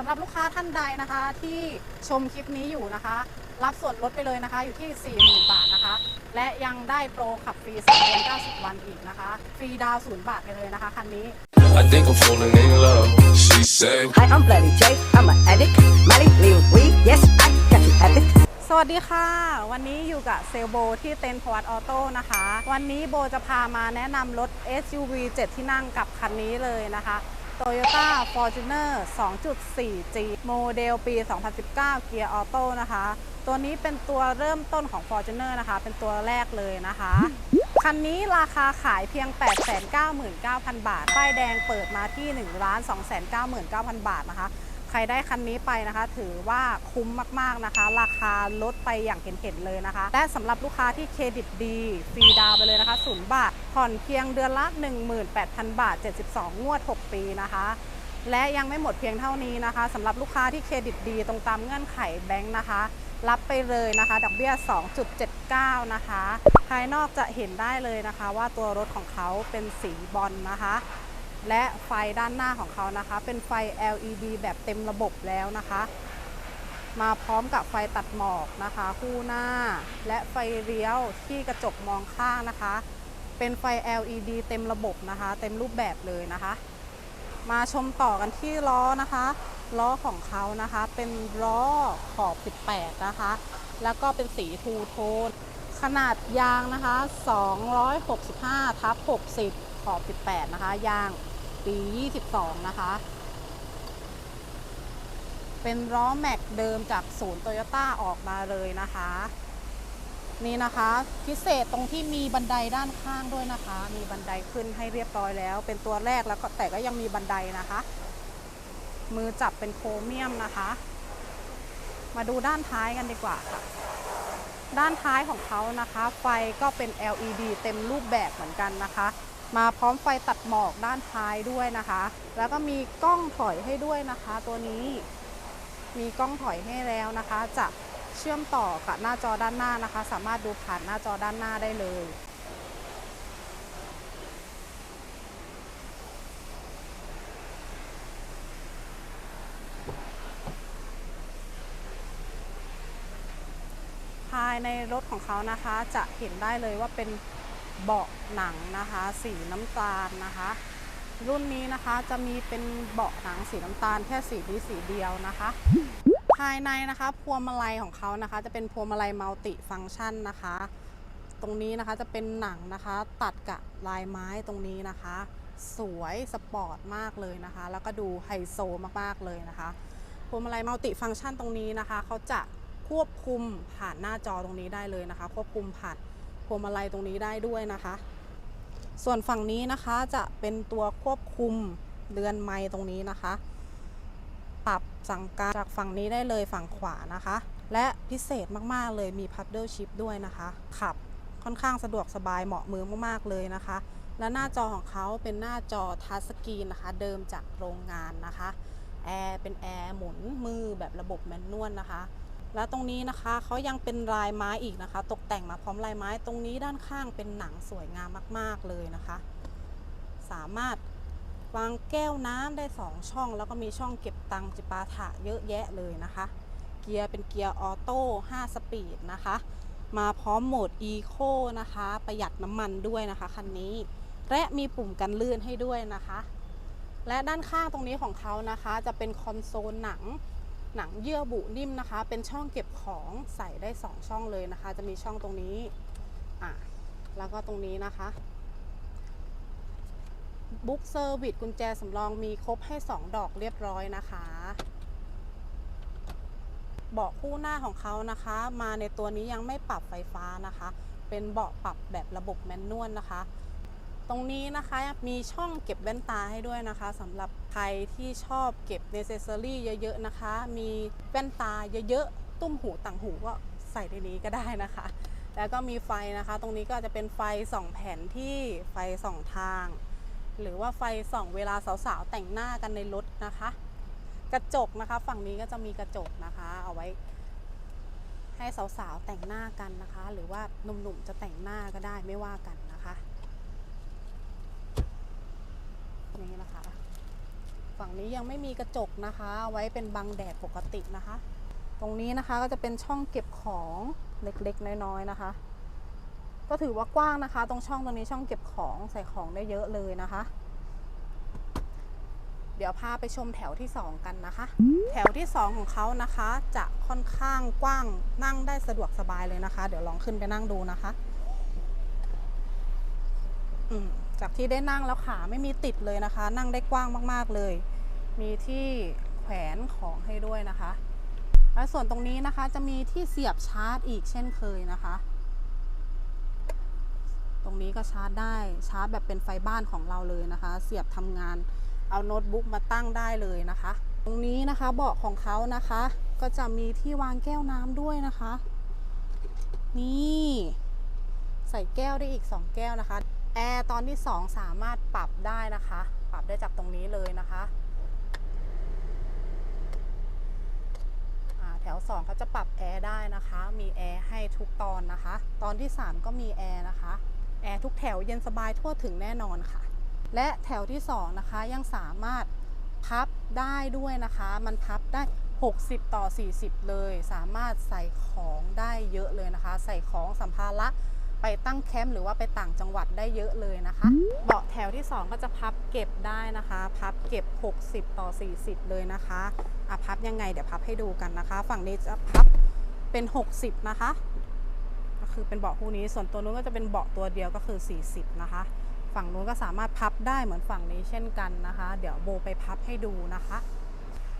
สำหรับลูกค้าท่านใดนะคะ ที่ชมคลิปนี้อยู่นะคะ รับส่วนลดไปเลยนะคะ อยู่ที่ 40,000 บาทนะคะ และยังได้โปรขับฟรี3เดือน90 วันอีกนะคะ ฟรีดาวน์ศูนย์บาทไปเลยนะคะคันนี้ I think I'm falling in love. She said. Hi, I'm Bloody J. I'm an addict. Molly, lean weed. Yes, I got you have it. สวัสดีค่ะ วันนี้อยู่กับเซลโบที่เต็นท์พวัตออโต้นะคะ วันนี้โบจะพามาแนะนำรถ SUV 7 ที่นั่งกับคันนี้เลยนะคะ Toyota Fortuner 2.4G โมเดลปี 2019 เกียร์ออโต้นะคะ ตัวนี้เป็นตัวเริ่มต้นของ Fortuner นะคะ เป็นตัวแรกเลยนะคะ คันนี้ราคาขายเพียง 899,000 บาท ป้ายแดงเปิดมาที่ 1 299,000 บาทนะคะ ใครได้คันนี้ไปนะคะ ถือว่าคุ้มมากๆนะคะ ราคาลดไปอย่างเห็นๆเลยนะคะ และสำหรับลูกค้าที่เครดิตดีฟรีดาวไปเลยนะคะศูนย์บาท ผ่อนเพียงเดือนละ 18,000 บาท 72 งวด 6 ปีนะคะและยังไม่หมดเพียงเท่านี้นะคะสำหรับลูกค้าที่เครดิตดีตรงตามเงื่อนไขแบงค์นะคะ รับไปเลยนะคะดอกเบี้ย 2.79 นะคะ ภายนอกจะเห็นได้เลยนะคะ ว่าตัวรถของเขาเป็นสีบอลนะคะ และไฟด้านหน้าของเขานะคะ เป็นไฟ LED แบบเต็มระบบแล้วนะคะ มาพร้อมกับไฟตัดหมอกนะคะ คู่หน้า และไฟเลี้ยวที่กระจกมองข้างนะคะ เป็นไฟ LED เต็มระบบนะคะ เต็มรูปแบบเลยนะคะ มาชมต่อกันที่ล้อนะคะล้อของเขานะคะเป็นล้อขอบ 18 นะคะ แล้วก็เป็นสีทูโทน ขนาดยางนะคะ 265 ทับ 60 ขอบ 18 นะคะ ยาง ปี 22 นะคะ เป็นล้อแม็กเดิมจากศูนย์โตโยต้าออกมาเลยนะคะ นี่นะคะ พิเศษตรงที่มีบันไดด้านข้างด้วยนะคะ มีบันไดขึ้นให้เรียบร้อยแล้ว เป็นตัวแรกแล้วก็แต่ก็ยังมีบันไดนะคะ มือจับเป็นโครเมียมนะคะ มาดูด้านท้ายกันดีกว่าค่ะด้านท้ายของเขานะคะ ไฟก็เป็น LED เต็มรูปแบบเหมือนกันนะคะ มาพร้อมไฟตัดหมอกด้านท้ายด้วยนะคะ แล้วก็มีกล้องถอยให้ด้วยนะคะ ตัวนี้มีกล้องถอยให้แล้วนะคะ จะเชื่อมต่อกับหน้าจอด้านหน้านะคะ สามารถดูผ่านหน้าจอด้านหน้าได้เลย ภายในรถของเขานะคะจะเห็นได้เลยว่าเป็น เบาะหนังนะคะ สีน้ำตาลนะคะ รุ่นนี้นะคะจะมีเป็นเบาะหนังสีน้ำตาลแค่สีนี้สีเดียวนะคะ ภายในนะคะพวงมาลัยของเขานะคะ จะเป็นพวงมาลัยมัลติฟังก์ชันนะคะ ตรงนี้นะคะจะเป็นหนังนะคะ ตัดกับลายไม้ตรงนี้นะคะ สวยสปอร์ตมากเลยนะคะ แล้วก็ดูไฮโซมากๆเลยนะคะพวงมาลัยมัลติฟังก์ชันตรงนี้นะคะเขาจะควบคุมผ่านหน้าจอตรงนี้ได้เลยนะคะ ควบคุมผ่าน พวงมาลัยตรงนี้ได้ด้วยนะคะ ส่วนฝั่งนี้นะคะจะเป็นตัวควบคุมเรือนไม้ตรงนี้นะคะ ปรับสั่งการจากฝั่งนี้ได้เลยฝั่งขวานะคะ และพิเศษมากๆเลยมี paddle shift ด้วยนะคะ ขับค่อนข้างสะดวกสบายเหมาะมือมากๆเลยนะคะ และหน้าจอของเขาเป็นหน้าจอทัชสกรีนนะคะ เดิมจากโรงงานนะคะแอร์เป็นแอร์หมุนมือแบบระบบแมนนวลนะคะ แล้วตรงนี้นะคะเขายังเป็นลายไม้อีกนะคะ ตกแต่งมาพร้อมลายไม้ตรงนี้ด้านข้างเป็นหนังสวยงามมาก ๆเลยนะคะ สามารถวางแก้วน้ำได้ 2 ช่อง แล้วก็มีช่องเก็บตังค์จิปาถะเยอะแยะเลยนะคะ เกียร์เป็นเกียร์ออโต้5สปีดนะคะ มาพร้อมโหมด Eco นะคะ ประหยัดน้ำมันด้วยนะคะคันนี้ และมีปุ่มกันลื่นให้ด้วยนะคะ และด้านข้างตรงนี้ของเขานะคะ จะเป็นคอนโซลหนัง หนังเยื่อบุนิ่มนะคะ เป็นช่องเก็บของใส่ได้ 2 ช่องเลยนะคะ จะมีช่องตรงนี้อะแล้วก็ตรงนี้นะคะบุ๊กเซอร์วิสกุญแจสำรองมีครบให้ 2 ดอกเรียบร้อยนะคะเบาะคู่หน้าของเขานะคะ มาในตัวนี้ยังไม่ปรับไฟฟ้านะคะ เป็นเบาะปรับแบบระบบแมนนวลนะคะ ตรงนี้นะคะมีช่องเก็บแว่นตาให้ด้วยนะคะสำหรับใครที่ชอบเก็บเนเซสซอรี่เยอะๆนะคะ มีแว่นตาเยอะๆ ตุ้มหูต่างหูก็ใส่ในนี้ก็ได้นะคะ แล้วก็มีไฟนะคะ ตรงนี้ก็จะเป็นไฟส่องแผนที่ไฟส่องทาง หรือว่าไฟส่องเวลาสาวๆ แต่งหน้ากันในรถนะคะ กระจกนะคะ ฝั่งนี้ก็จะมีกระจกนะคะ เอาไว้ให้สาวๆแต่งหน้ากันนะคะ หรือว่าหนุ่มๆจะแต่งหน้าก็ได้ไม่ว่ากันนะคะ นี่นะคะ ฝั่งนี้ยังไม่มีกระจกนะคะ ไว้เป็นบังแดดปกตินะคะ ตรงนี้นะคะก็จะเป็นช่องเก็บของเล็กๆ น้อยๆนะคะ ก็ถือว่ากว้างนะคะ ตรงช่องตรงนี้ช่องเก็บของใส่ของได้เยอะเลยนะคะ เดี๋ยวพาไปชมแถวที่ 2 กันนะคะ แถวที่ 2 ของเขานะคะ จะค่อนข้างกว้างนั่งได้สะดวกสบายเลยนะคะ เดี๋ยวลองขึ้นไปนั่งดูนะคะ อืม จากที่ได้นั่งแล้วขาไม่มีติดเลยนะคะ นั่งได้กว้างมากๆเลย มีที่แขวนของให้ด้วยนะคะ และส่วนตรงนี้นะคะจะมีที่เสียบชาร์จอีกเช่นเคยนะคะ ตรงนี้ก็ชาร์จได้ชาร์จแบบเป็นไฟบ้านของเราเลยนะคะ เสียบทำงานเอาโน้ตบุ๊กมาตั้งได้เลยนะคะ ตรงนี้นะคะเบาะของเขานะคะ ก็จะมีที่วางแก้วน้ำด้วยนะคะ นี่ ใส่แก้วได้อีก 2 แก้วนะคะ แอร์ตอนที่ 2 สามารถปรับได้นะคะ ปรับได้จากตรงนี้เลยนะคะแถว 2เขาจะปรับแอร์ได้นะคะ มีแอร์ให้ทุกตอนนะคะ ตอนที่ 3 ก็มีแอร์นะคะ แอร์ทุกแถวเย็นสบายทั่วถึงแน่นอนค่ะ และแถวที่ 2 นะคะยังสามารถพับได้ด้วยนะคะ มันพับได้ 60 ต่อ 40 เลย สามารถใส่ของได้เยอะเลยนะคะ ใส่ของสัมภาระ ไปตั้งแคมป์หรือว่าไปต่างจังหวัดได้เยอะเลยนะคะ เบาะแถวที่ 2 ก็จะพับเก็บได้นะคะ พับเก็บ 60 ต่อ 40 เลยนะคะอะพับยังไงเดี๋ยวพับให้ดูกันนะคะ ฝั่งนี้จะพับเป็น 60 นะคะ ก็คือเป็นเบาะคู่นี้ ส่วนตัวนู้นก็จะเป็นเบาะตัวเดียวก็คือ 40 นะคะ ฝั่งนู้นก็สามารถพับได้เหมือนฝั่งนี้เช่นกันนะคะ เดี๋ยวโบไปพับให้ดูนะคะ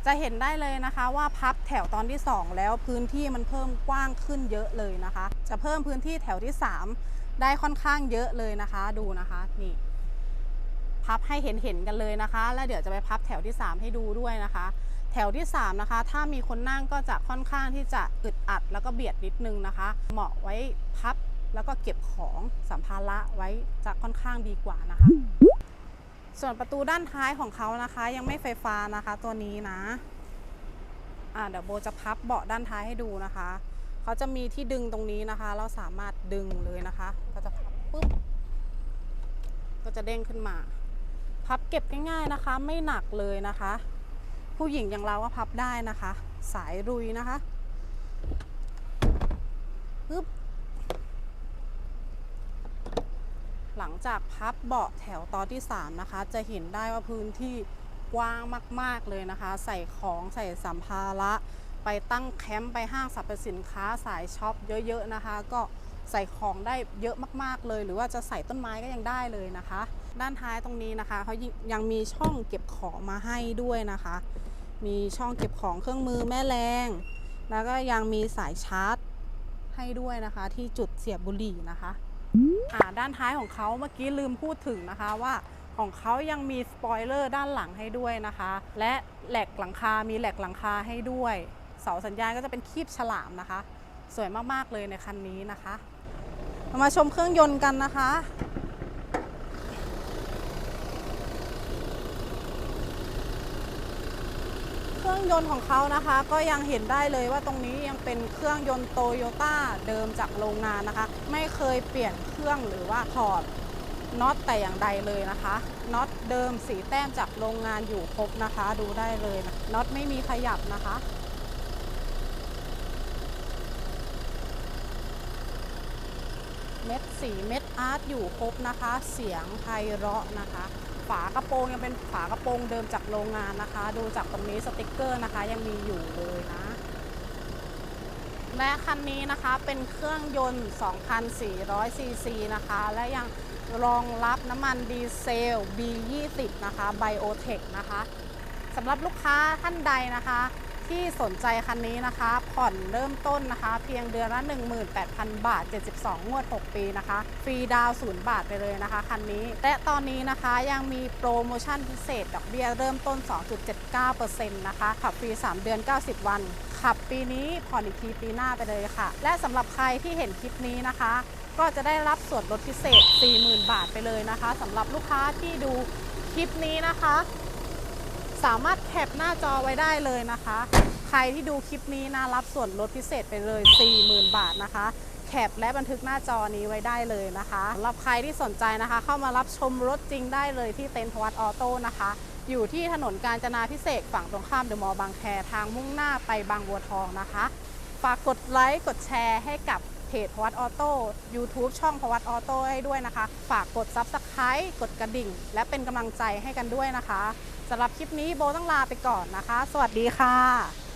จะเห็นได้เลยนะคะว่าพับแถวตอนที่ 2 แล้วพื้นที่มันเพิ่มกว้างขึ้นเยอะเลยนะคะ จะเพิ่มพื้นที่แถวที่ 3 ได้ค่อนข้างเยอะเลยนะคะ ดูนะคะนี่ พับให้เห็นเห็นๆกันเลยนะคะ แล้วเดี๋ยวจะไปพับแถวที่ 3 ให้ดูด้วยนะคะ แถวที่ 3 นะคะ ถ้ามีคนนั่งก็จะค่อนข้างที่จะอึดอัดแล้วก็เบียดนิดนึงนะคะ เหมาะไว้พับแล้วก็เก็บของสัมภาระไว้จะค่อนข้างดีกว่านะคะ ส่วนประตูด้านท้ายของเขานะคะ ยังไม่ไฟฟ้านะคะตัวนี้นะอ่าเดี๋ยวโบจะพับเบาะด้านท้ายให้ดูนะคะเขาจะมีที่ดึงตรงนี้นะคะ เราสามารถดึงเลยนะคะ ก็จะพับปุ๊บก็จะเด้งขึ้นมา พับเก็บง่ายๆนะคะ ไม่หนักเลยนะคะ ผู้หญิงอย่างเราก็พับได้นะคะ สายรุยนะคะปึ๊บ หลัง จากพับเบาะแถวตอนที่ 3 นะคะ จะเห็นได้ว่าพื้นที่กว้างมาก ๆ เลยนะคะ ใส่ของใส่สัมภาระ ไปตั้งแคมป์ไปห้างสรรพสินค้าสายช็อปเยอะ ๆ นะคะ ก็ใส่ของได้เยอะมากๆเลย หรือว่าจะใส่ต้นไม้ก็ยังได้เลยนะคะ ด้านท้ายตรงนี้นะคะเขายังมีช่องเก็บของมาให้ด้วยนะคะ มีช่องเก็บของเครื่องมือแม่แรง แล้วก็ยังมีสายชาร์จให้ด้วยนะคะ ที่จุดเสียบบุหรี่นะคะ ด้านท้ายของเขาเมื่อกี้ลืมพูดถึงนะคะว่าของเขายังมีสปอยเลอร์ด้านหลังให้ด้วยนะคะ และแหลกหลังคา มีแหลกหลังคาให้ด้วย เสาสัญญาณก็จะเป็นคีบฉลามนะคะ สวยมากๆเลยในคันนี้นะคะ มาชมเครื่องยนต์กันนะคะ เค รื่องยนต์ของเขานะคะ ก็ยังเห็นได้เลยว่าตรงนี้ยังเป็นเครื่องยนต์โตโยต้าเดิมจากโรงงานนะคะ ไม่เคยเปลี่ยนเครื่องหรือว่าถอดน็อตแต่อย่างใดเลยนะคะน็อตเดิมสีแต้มจากโรงงานอยู่ครบนะคะ ดูได้เลยนะน็อตไม่มีขยับนะคะเม็ดสีเม็ดอาร์ตอยู่ครบนะคะ เสียงไพเราะนะคะ ฝากระโปรงยังเป็นฝากระโปรงเดิมจากโรงงานนะคะ ดูจากตรงนี้สติกเกอร์นะคะ ยังมีอยู่เลยนะ และคันนี้นะคะเป็นเครื่องยนต์ 2,400 ซีซีนะคะ และยังรองรับน้ำมันดีเซล B20 นะคะไบโอเทคนะคะสำหรับลูกค้าท่านใดนะคะ ที่สนใจคันนี้นะคะ ผ่อนเริ่มต้นนะคะ เพียงเดือนละ 18,000 บาท 72 งวด 6 ปีนะคะ ฟรีดาวศูนย์บาทไปเลยนะคะคันนี้ และตอนนี้นะคะยังมีโปรโมชั่นพิเศษ ดอกเบี้ยเริ่มต้น 2.79%นะคะ ขับฟรี 3 เดือน 90 วัน ขับปีนี้ผ่อนอีกทีปีหน้าไปเลยค่ะ และสำหรับใครที่เห็นคลิปนี้นะคะ ก็จะได้รับส่วนลดพิเศษ 40,000 บาทไปเลยนะคะสำหรับลูกค้าที่ดูคลิปนี้นะคะ สามารถแคปหน้าจอไว้ได้เลยนะคะ ใครที่ดูคลิปนี้นะรับส่วนลดพิเศษไปเลย 40,000 บาทนะคะแคปและบันทึกหน้าจอนี้ไว้ได้เลยนะคะสำหรับใครที่สนใจนะคะ เข้ามารับชมรถจริงได้เลยที่เต็นท์พวัตออโต้นะคะ อยู่ที่ถนนกาญจนาพิเศษฝั่งตรงข้ามเดอะมอลล์บางแคทางมุ่งหน้าไปบางบัวทองนะคะ ฝากกดไลค์กดแชร์ให้กับเพจพวัดออโต้ YouTube ช่องพวัดออโต้ให้ด้วยนะคะ ฝากกด Subscribe กดกระดิ่ง และเป็นกำลังใจให้กันด้วยนะคะ สำหรับคลิปนี้โบต้องลาไปก่อนนะคะ สวัสดีค่ะ